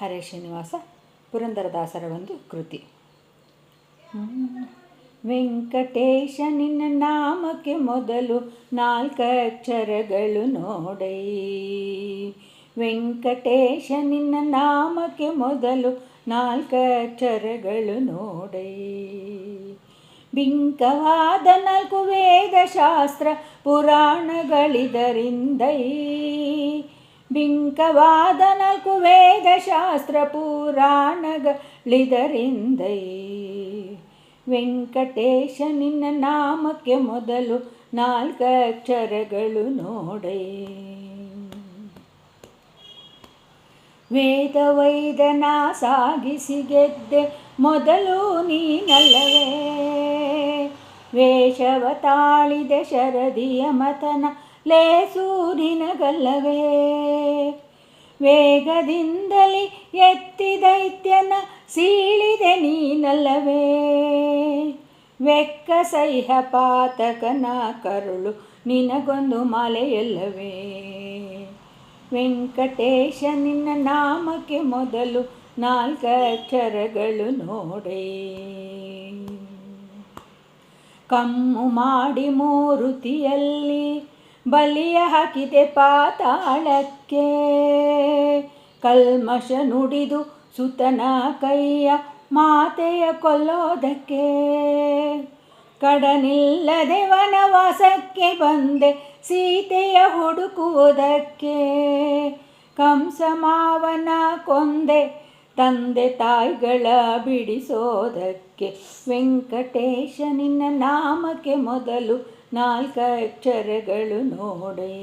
ಹರೇ ಶ್ರೀನಿವಾಸ ಪುರಂದರದಾಸರ ಒಂದು ಕೃತಿ. ವೆಂಕಟೇಶ, ನಿನ್ನ ನಾಮಕ್ಕೆ ಮೊದಲು ನಾಲ್ಕಕ್ಷರಗಳು ನೋಡೈ. ವೆಂಕಟೇಶ, ನಿನ್ನ ನಾಮಕ್ಕೆ ಮೊದಲು ನಾಲ್ಕಕ್ಷರಗಳು ನೋಡೈ. ಬಿಂಕವಾದ ನಾಲ್ಕು ವೇದಶಾಸ್ತ್ರ ಪುರಾಣಗಳಿದರಿಂದೈ. ಬಿಂಕವಾದ ಕುವೇದ ವೇದಶಾಸ್ತ್ರ ಪುರಾಣಗಳಿದರಿಂದೈ ವೆಂಕಟೇಶ ನಿನ್ನ ನಾಮಕ್ಕೆ ಮೊದಲು ನಾಲ್ಕಕ್ಷರಗಳು ನೋಡೆ. ವೇದ ವೈದನ ಸಾಗಿಸಿ ಗೆದ್ದೆ ಮೊದಲು ನೀನಲ್ಲವೇ. ವೇಷವ ತಾಳಿದೆ ಶರದಿಯ ಮತನ ಲೇಸು ವೇಗದಿಂದಲೇ ಎತ್ತಿ ದೈತ್ಯನ ಸೀಳಿದೆ ನೀನಲ್ಲವೇ. ವೆಕ್ಕ ಸಹ್ಯ ಪಾತಕನ ಕರುಳು ನಿನಗೊಂದು ಮಾಲೆಯಲ್ಲವೇ. ವೆಂಕಟೇಶ ನಿನ್ನ ನಾಮಕ್ಕೆ ಮೊದಲು ನಾಲ್ಕಕ್ಷರಗಳು ನೋಡೆ. ಕಮ್ಮು ಮಾಡಿ ಮೂರುತಿಯಲ್ಲಿ ಬಲಿಯ ಹಾಕಿದೆ ಪಾತಾಳಕ್ಕೆ ಕಲ್ಮಶ ನುಡಿದು ಸುತನ ಕೈಯ ಮಾತೆಯ ಕೊಲ್ಲೋದಕ್ಕೆ. ಕಡನಿಲ್ಲದೆ ವನವಾಸಕ್ಕೆ ಬಂದೆ ಸೀತೆಯ ಹುಡುಕುವುದಕ್ಕೆ. ಕಂಸ ಮಾವನ ಕೊಂದೆ ತಂದೆ ತಾಯಿಗಳ ಬಿಡಿಸೋದಕ್ಕೆ ವೆಂಕಟೇಶ ನಿನ್ನ ನಾಮಕ್ಕೆ ಮೊದಲು ನಾಲ್ಕಕ್ಷರಗಳು ನೋಡಿ.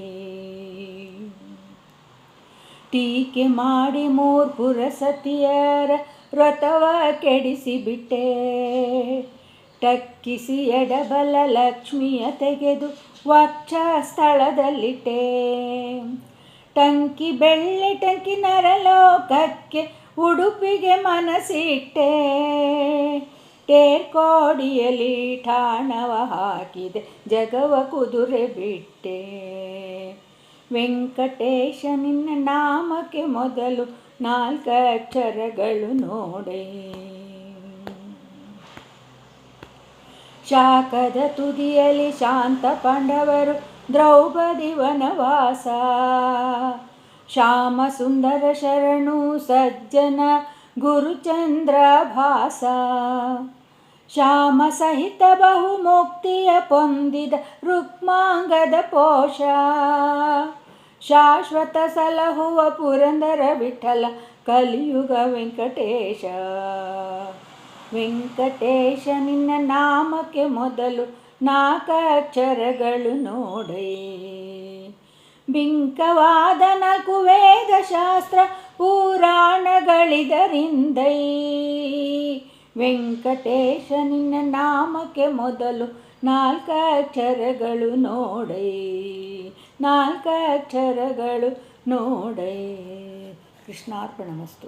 ಟೀಕೆ ಮಾಡಿ ಮೂರ್ಪುರ ಪುರಸತಿಯರ ವ್ರತವ ಕೆಡಿಸಿಬಿಟ್ಟೆ ಟಕ್ಕಿಸಿ ಎಡಬಲ ಲಕ್ಷ್ಮಿಯ ತೆಗೆದು ವಕ್ಷ ಸ್ಥಳದಲ್ಲಿಟ್ಟೆ. ಟಂಕಿ ಬೆಳ್ಳಿ ಟಂಕಿ ನರಲೋಕಕ್ಕೆ ಉಡುಪಿಗೆ ಮನಸಿಟ್ಟೆ ಟೇರ್ಕೋಡಿಯಲ್ಲಿ ಠಾಣವ ಹಾಕಿದೆ, ಜಗವ ಕುದುರೆ ಬಿಟ್ಟೆ. ವೆಂಕಟೇಶ ನಿನ್ನ ನಾಮಕ್ಕೆ ಮೊದಲು ನಾಲ್ಕಕ್ಷರಗಳು ನೋಡೆ. ಶಾಖದ ತುದಿಯಲ್ಲಿ ಶಾಂತ ಪಾಂಡವರು, ದ್ರೌಪದಿ ವನವಾಸ. ಶ್ಯಾಮ ಸುಂದರ ಶರಣು ಸಜ್ಜನ ಗುರುಚಂದ್ರ ಭಾಸ. ಶ್ಯಾಮ ಸಹಿತ ಬಹು ಮುಕ್ತಿಯ ಪೊಂದಿದ ರುಕ್ಮಾಂಗದ ಪೋಷ. ಶಾಶ್ವತ ಸಲಹುವ ಪುರಂದರ ವಿಠಲ ಕಲಿಯುಗ ವೆಂಕಟೇಶ. ವೆಂಕಟೇಶ, ನಿನ್ನ ನಾಮಕ್ಕೆ ಮೊದಲು ನಾಲ್ಕಕ್ಷರಗಳು ನೋಡೇ. ಬಿಂಕವಾದ ನಾಲ್ಕು ವೇದಶಾಸ್ತ್ರ ಪುರಾಣಗಳಿದರಿಂದೈ. ವೆಂಕಟೇಶ ನಿನ್ನ ನಾಮಕ್ಕೆ ಮೊದಲು ನಾಲ್ಕಕ್ಷರಗಳು ನೋಡೈ. ನಾಲ್ಕಕ್ಷರಗಳು ನೋಡೈ. ಕೃಷ್ಣಾರ್ಪಣಮಸ್ತು